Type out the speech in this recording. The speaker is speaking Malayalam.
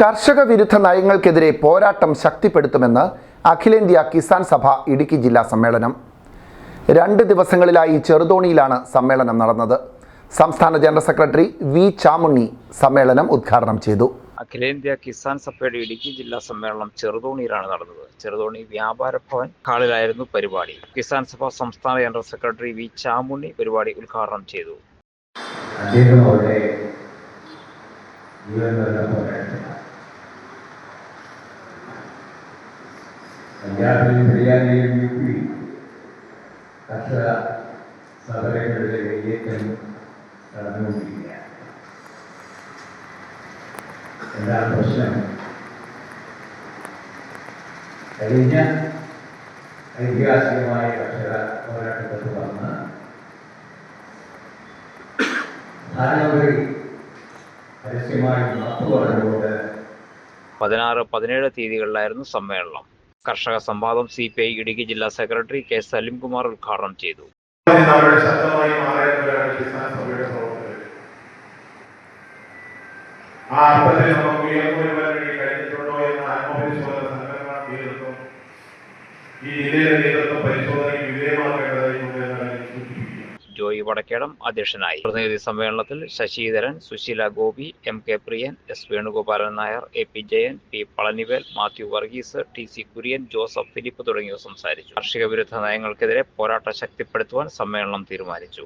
കർഷക വിരുദ്ധ നയങ്ങൾക്കെതിരെ പോരാട്ടം ശക്തിപ്പെടുത്തുമെന്ന് അഖിലേന്ത്യാ കിസാൻ സഭ ഇടുക്കി ജില്ലാ സമ്മേളനം. രണ്ട് ദിവസങ്ങളിലായി ചെറുതോണിയിലാണ് സമ്മേളനം നടന്നത്. സംസ്ഥാന ജനറൽ സെക്രട്ടറി വി ചാമുണ്ണി സമ്മേളനം ഉദ്ഘാടനം ചെയ്തു. അഖിലേന്ത്യാ കിസാൻ സഭയുടെ ഇടുക്കി ജില്ലാ സമ്മേളനം ചെറുതോണിയിലാണ് നടന്നത്. ചെറുതോണി വ്യാപാര ഭവൻ ഹാളിലായിരുന്നു പരിപാടി. കിസാൻ സഭ സംസ്ഥാന ജനറൽ സെക്രട്ടറി വി ചാമുണ്ണി പരിപാടി ഉദ്ഘാടനം ചെയ്തു. അദ്ദേഹം പഞ്ചാബിലും ഹരിയാനയിലും യു പി കർഷക സമരങ്ങളുടെ വെടിയേറ്റം നടന്നുകൊണ്ടിരിക്കുകയാണ് എന്താണ് പ്രശ്നം? കഴിഞ്ഞ ഐതിഹാസികമായ കർഷക പോരാട്ടത്തെ തുടർന്ന് പ്രധാനമന്ത്രി പരസ്യമായി പതിനാറ് പതിനേഴ് തീയതികളിലായിരുന്നു സമ്മേളനം. കർഷക സംവാദം സി പി ഐ ഇടുക്കി ജില്ലാ സെക്രട്ടറി കെ സലീംകുമാർ ഉദ്ഘാടനം ചെയ്തു. ആ അർത്ഥത്തിൽ നമുക്ക് ഉയർന്നുവരുവാൻ വേണ്ടി കഴിഞ്ഞിട്ടുണ്ടോ എന്ന ആത്മപരിശോധന സംഘടന നേതൃത്വം ഈ ജില്ലയിലെ നേതൃത്വം പരിശോധനയ്ക്ക് സൂചിപ്പിക്കുന്നത് ജോയി വടക്കേടം അധ്യക്ഷനായി. പ്രതിനിധി സമ്മേളനത്തിൽ Sasidharan Susheela Gopi M K Priyan S Venugopalan Nair A P Jayan P Palanivel Mathew Varghese T C Kurian Joseph Philip തുടങ്ങിയവർ സംസാരിച്ചു. കാർഷിക വിരുദ്ധ നയങ്ങൾക്കെതിരെ പോരാട്ടം ശക്തിപ്പെടുത്തുവാൻ സമ്മേളനം തീരുമാനിച്ചു.